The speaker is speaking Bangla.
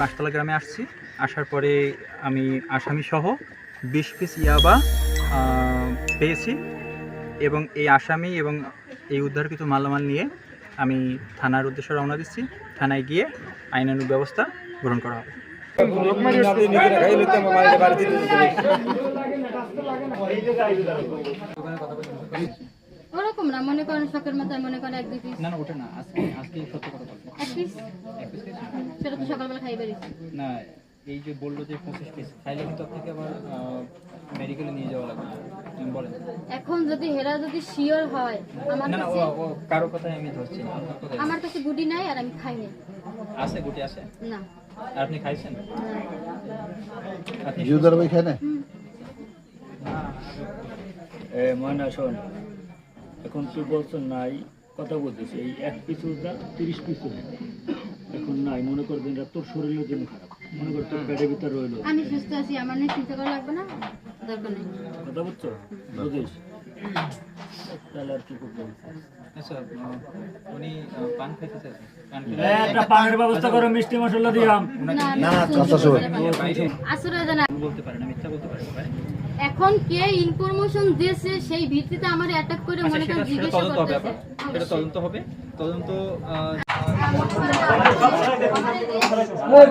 বড়তলা গ্রামে আসছি। আসার পরে আমি আসামি সহ বিশ পিস ইয়াবা পেয়েছি এবং এই আসামি এবং এই উদ্ধারকৃত মালামাল নিয়ে আমি থানার উদ্দেশ্যে রওনা দিচ্ছি। থানায় গিয়ে আইনানুগ ব্যবস্থা গ্রহণ করা হবে। ওরকম না মনে করেন শখের মাথায় মনে করেন এক দুই পিস। না না ওটা না আজকে আজকে সত্য কথা বলব এক পিস? এক পিস সেটা তো সকালবেলা খাই বেরিয়েছি না এই যে বলল যে পঁচিশ পিস খাইলে কিন্তু আপনাকে আবার মেডিকেলে নিয়ে যাওয়া লাগবে? বলেন এখন যদি হেরা যদি শিওর হয় আমার কাছে কারও কথাই আমি ধরছি না আমার কাছে গুটি নাই আর আমি খাই নাই। আছে গুটি আছে? না। আর আপনি খাইছেন? না। আপনি ভাই খায় না এ ময়না শোন। এখন তুই বলছো নাই কথা বলছিস এই এক পিস তিরিশ পিস এখন নাই মনে করবেন এটা তোর শরীরের জন্য খারাপ। মনে কর তোর পেটের ভিতর রইল। আমি সুস্থ আছি আমার নিয়ে চিন্তা করা লাগবে না? দরকার নেই। কথা বুঝছ? বুঝিস? তাহলে আর কি করব? আচ্ছা উনি পান খাইতে চাইছেন? পান একটা পানের ব্যবস্থা করো মিষ্টি মশলা দিয়াম না না, শুনতে চাচা সবাই। আসলে জানা বলতে পারে না মিথ্যা বলতে পারে ভাই। এখন কে ইনফরমেশন দিয়েছে সেই ভিত্তিতে আমার অ্যাটাক করে আচ্ছা মনে করেন জিজ্ঞাসা করতেছে। সেটা তদন্ত হবে। তদন্ত すごい!